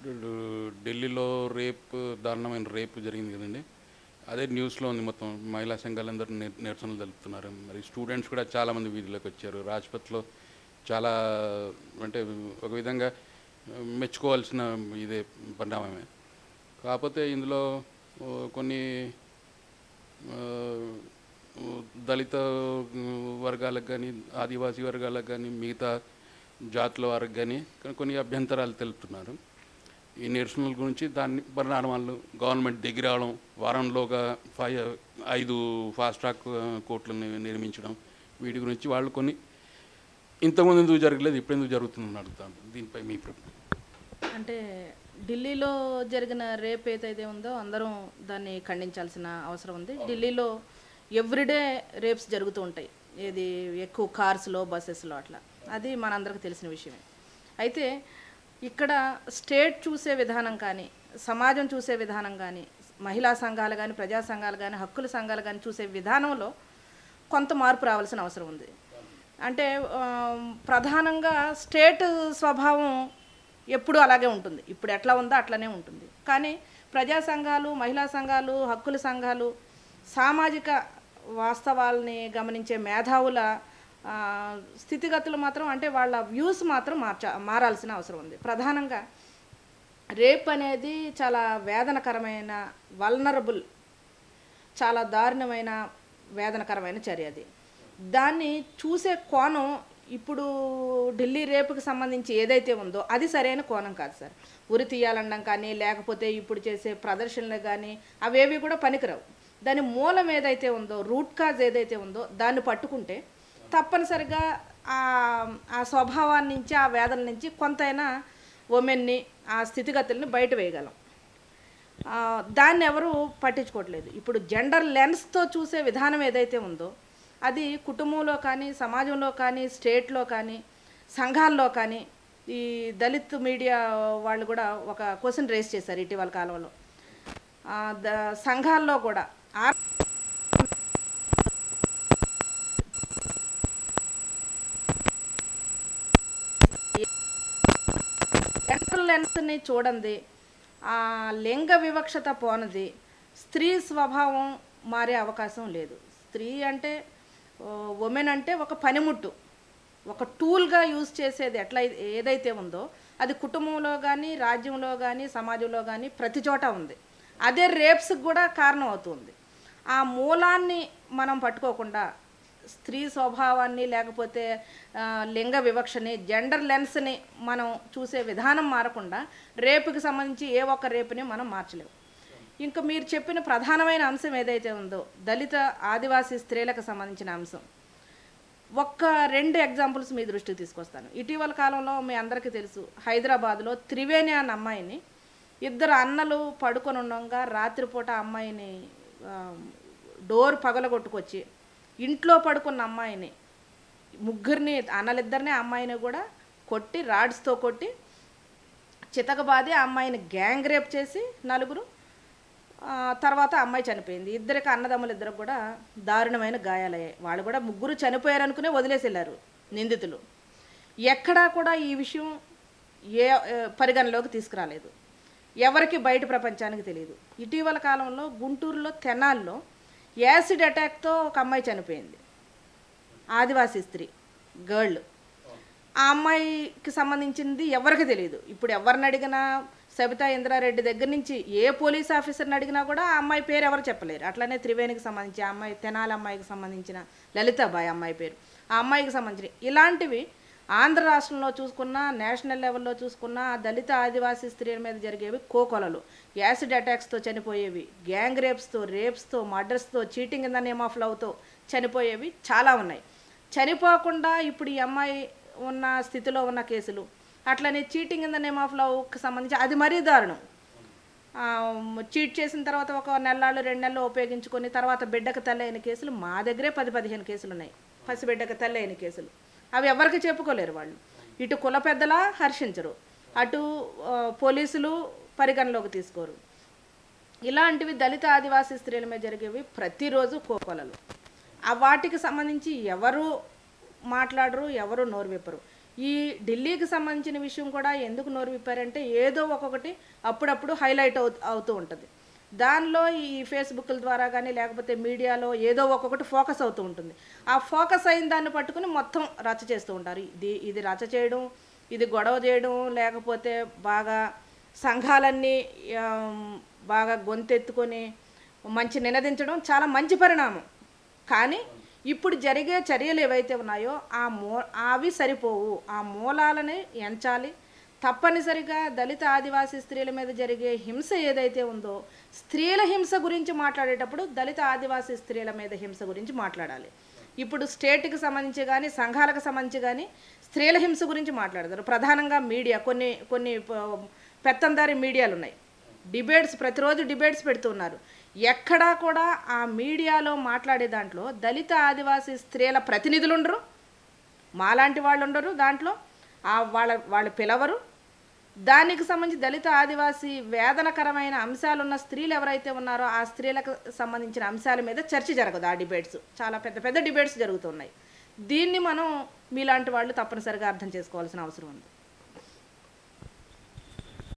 ఇప్పుడు ఢిల్లీలో రేప్ దారుణమైన రేప్ జరిగింది కదండి. అదే న్యూస్లో ఉంది మొత్తం. మహిళా సంఘాలందరూ నిర- నిరసనలు తెలుపుతున్నారు. మరి స్టూడెంట్స్ కూడా చాలామంది వీధిలోకి వచ్చారు. రాజ్పథ్లో చాలా అంటే ఒక విధంగా మెచ్చుకోవాల్సిన ఇదే పరిణామమే. కాకపోతే ఇందులో కొన్ని దళిత వర్గాలకు కానీ ఆదివాసీ వర్గాలకు కానీ మిగతా జాతుల వారికి కానీ కొన్ని అభ్యంతరాలు తెలుపుతున్నారు. ఈ నిరసనల గురించి దాన్ని పరిణామాలు గవర్నమెంట్ దగ్గర రావడం వారంలోగా ఫైవ్ ఐదు ఫాస్ట్ ట్రాక్ కోర్టులను నిర్మించడం వీటి గురించి వాళ్ళు కొన్ని ఇంతకుముందు ఎందుకు జరగలేదు ఇప్పుడు ఎందుకు జరుగుతుందని అడుగుతాను. దీనిపై మీ ప్ర- అంటే ఢిల్లీలో జరిగిన రేప్ ఏదైతే ఉందో అందరం దాన్ని ఖండించాల్సిన అవసరం ఉంది. ఢిల్లీలో ఎవ్రీడే రేప్స్ జరుగుతూ ఉంటాయి. ఏది ఎక్కువ కార్స్లో బస్సెస్లో అట్లా. అది మనందరికీ తెలిసిన విషయమే. అయితే ఇక్కడ స్టేట్ చూసే విధానం కానీ సమాజం చూసే విధానం కానీ మహిళా సంఘాలు కానీ ప్రజా సంఘాలు కానీ హక్కుల సంఘాలు కానీ చూసే విధానంలో కొంత మార్పు రావాల్సిన అవసరం ఉంది. అంటే ప్రధానంగా స్టేట్ స్వభావం ఎప్పుడూ అలాగే ఉంటుంది. ఇప్పుడు ఎట్లా ఉందో అట్లనే ఉంటుంది. కానీ ప్రజా సంఘాలు మహిళా సంఘాలు హక్కుల సంఘాలు సామాజిక వాస్తవాల్ని గమనించే మేధావుల స్థితిగతులు మాత్రం అంటే వాళ్ళ వ్యూస్ మాత్రం మార్చ మారాల్సిన అవసరం ఉంది. ప్రధానంగా రేప్ అనేది చాలా వేదనకరమైన వల్నరబుల్ చాలా దారుణమైన వేదనకరమైన చర్య అది. దాన్ని చూసే కోణం ఇప్పుడు ఢిల్లీ రేపుకి సంబంధించి ఏదైతే ఉందో అది సరైన కోణం కాదు సార్. ఉరి తీయాలనడం కానీ లేకపోతే ఇప్పుడు చేసే ప్రదర్శనలు కానీ అవేవి కూడా పనికిరావు. దాని మూలం ఏదైతే ఉందో రూట్ కాజ్ ఏదైతే ఉందో దాన్ని పట్టుకుంటే తప్పనిసరిగా ఆ ఆ స్వభావాన్ని నుంచి ఆ వేదన నుంచి కొంతైనా ఉమెన్ని ఆ స్థితిగతుల్ని బయట వేయగలం. దాన్ని ఎవరు పట్టించుకోవట్లేదు. ఇప్పుడు జెండర్ లెన్స్తో చూసే విధానం ఏదైతే ఉందో అది కుటుంబంలో కానీ సమాజంలో కానీ స్టేట్లో కానీ సంఘాల్లో కానీ ఈ దళిత్ మీడియా వాళ్ళు కూడా ఒక క్వశ్చన్ రేస్ చేశారు ఇటీవల కాలంలో. ద సంఘాల్లో కూడా ఆ జెండర్ లెన్స్ని చూడండి ఆ లింగ వివక్షత పోనది. స్త్రీ స్వభావం మారే అవకాశం లేదు. స్త్రీ అంటే ఉమెన్ అంటే ఒక పనిముట్టు. ఒక టూల్గా యూజ్ చేసేది ఎట్లా ఏదైతే ఉందో అది కుటుంబంలో కానీ రాజ్యంలో కానీ సమాజంలో కానీ ప్రతి చోట ఉంది. అదే రేప్స్కి కూడా కారణం అవుతుంది. ఆ మూలాన్ని మనం పట్టుకోకుండా స్త్రీ స్వభావాన్ని లేకపోతే లింగ వివక్షని జెండర్ లెన్స్ని మనం చూసే విధానం మారకుండా రేపుకి సంబంధించి ఏ ఒక్క రేపుని మనం మార్చలేము. ఇంకా మీరు చెప్పిన ప్రధానమైన అంశం ఏదైతే ఉందో దళిత ఆదివాసీ స్త్రీలకు సంబంధించిన అంశం. ఒక్క రెండు ఎగ్జాంపుల్స్ మీ దృష్టికి తీసుకొస్తాను. ఇటీవల కాలంలో మీ అందరికీ తెలుసు హైదరాబాద్లో త్రివేణి అన్న అమ్మాయిని ఇద్దరు అన్నలు పడుకొని ఉండగా రాత్రిపూట అమ్మాయిని డోర్ పగలగొట్టుకొచ్చి ఇంట్లో పడుకున్న అమ్మాయిని ముగ్గురిని అన్నలిద్దరిని అమ్మాయిని కూడా కొట్టి రాడ్స్తో కొట్టి చితకబాది ఆ అమ్మాయిని గ్యాంగ్ రేప్ చేసి నలుగురు తర్వాత అమ్మాయి చనిపోయింది. ఇద్దరికి అన్నదమ్ములు ఇద్దరు కూడా దారుణమైన గాయాలయ్యాయి. వాళ్ళు కూడా ముగ్గురు చనిపోయారు అనుకునే వదిలేసి వెళ్ళారు నిందితులు. ఎక్కడా కూడా ఈ విషయం ఏ ఏ పరిగణలోకి తీసుకురాలేదు. ఎవరికి బయట ప్రపంచానికి తెలియదు ఇటీవల కాలంలో గుంటూరులో తెనాల్లో యాసిడ్ అటాక్తో ఒక అమ్మాయి చనిపోయింది. ఆదివాసీ స్త్రీ గర్ల్. ఆ అమ్మాయికి సంబంధించింది ఎవరికి తెలియదు ఇప్పుడు ఎవరిని అడిగినా సబితా ఇంద్రారెడ్డి దగ్గర నుంచి ఏ పోలీస్ ఆఫీసర్ని అడిగినా కూడా ఆ అమ్మాయి పేరు ఎవరు చెప్పలేరు. అట్లనే త్రివేణికి సంబంధించి ఆ అమ్మాయి తెనాలి అమ్మాయికి సంబంధించిన లలితాబాయ్ అమ్మాయి పేరు. ఆ అమ్మాయికి సంబంధించిన ఇలాంటివి ఆంధ్ర రాష్ట్రంలో చూసుకున్నా నేషనల్ లెవెల్లో చూసుకున్నా దళిత ఆదివాసీ స్త్రీల మీద జరిగేవి కోకొలలు. యాసిడ్ అటాక్స్తో చనిపోయేవి గ్యాంగ్ రేప్స్తో రేప్స్తో మర్డర్స్తో cheating in the name of లవ్తో చనిపోయేవి చాలా ఉన్నాయి. చనిపోకుండా ఇప్పుడు ఈ అమ్మాయి ఉన్న స్థితిలో ఉన్న కేసులు అట్లనే cheating in the name of లవ్కి సంబంధించి అది మరీ దారుణం. చీట్ చేసిన తర్వాత ఒక నెలలు రెండు నెలలు ఉపయోగించుకొని తర్వాత బిడ్డకు తల్లి అయిన కేసులు మా దగ్గరే పది పదిహేను కేసులు ఉన్నాయి. పసిబిడ్డకు తల్లి అయిన కేసులు. అవి ఎవరికి చెప్పుకోలేరు వాళ్ళు. ఇటు కుల పెద్దలా హర్షించరు. అటు పోలీసులు పరిగణలోకి తీసుకోరు. ఇలాంటివి దళిత ఆదివాసీ స్త్రీల మీద జరిగేవి ప్రతిరోజు కోకొలలు. ఆ వాటికి సంబంధించి ఎవరు మాట్లాడరు ఎవరు నోరు విప్పరు. ఈ ఢిల్లీకి సంబంధించిన విషయం కూడా ఎందుకు నోరు విప్పారంటే ఏదో ఒక్కొక్కటి అప్పుడప్పుడు హైలైట్ అవుతూ ఉంటుంది. దానిలో ఈ ఫేస్బుక్ల ద్వారా కానీ లేకపోతే మీడియాలో ఏదో ఒక్కొక్కటి ఫోకస్ అవుతూ ఉంటుంది. ఆ ఫోకస్ అయిన దాన్ని పట్టుకుని మొత్తం రచ్చ చేస్తూ ఉంటారు. ఇది ఇది రచ్చ చేయడం ఇది గొడవ చేయడం లేకపోతే బాగా సంఘాలన్నీ బాగా గొంతెత్తుకొని మంచి నినదించడం చాలా మంచి పరిణామం. కానీ ఇప్పుడు జరిగే చర్యలు ఏవైతే ఉన్నాయో ఆ మూ అవి సరిపోవు. ఆ మూలాలని ఎంచాలి. తప్పనిసరిగా దళిత ఆదివాసీ స్త్రీల మీద జరిగే హింస ఏదైతే ఉందో స్త్రీల హింస గురించి మాట్లాడేటప్పుడు దళిత ఆదివాసీ స్త్రీల మీద హింస గురించి మాట్లాడాలి. ఇప్పుడు స్టేట్కి సంబంధించి కానీ సంఘాలకు సంబంధించి కానీ స్త్రీల హింస గురించి మాట్లాడతారు. ప్రధానంగా మీడియా కొన్ని కొన్ని పెత్తందారి మీడియాలు ఉన్నాయి డిబేట్స్ ప్రతిరోజు డిబేట్స్ పెడుతున్నారు. ఎక్కడా కూడా ఆ మీడియాలో మాట్లాడే దాంట్లో దళిత ఆదివాసీ స్త్రీల ప్రతినిధులు ఉండరు మాలాంటి వాళ్ళు ఉండరు దాంట్లో. ఆ వాళ్ళ వాళ్ళు పిలవరు. దానికి సంబంధించి దళిత ఆదివాసీ వేదనకరమైన అంశాలు ఉన్న స్త్రీలు ఎవరైతే ఉన్నారో ఆ స్త్రీలకు సంబంధించిన అంశాల మీద చర్చ జరగదు. ఆ డిబేట్స్. చాలా పెద్ద పెద్ద డిబేట్స్ జరుగుతున్నాయి. దీన్ని మనం మీలాంటి వాళ్ళు తప్పనిసరిగా అర్థం చేసుకోవాల్సిన అవసరం ఉంది.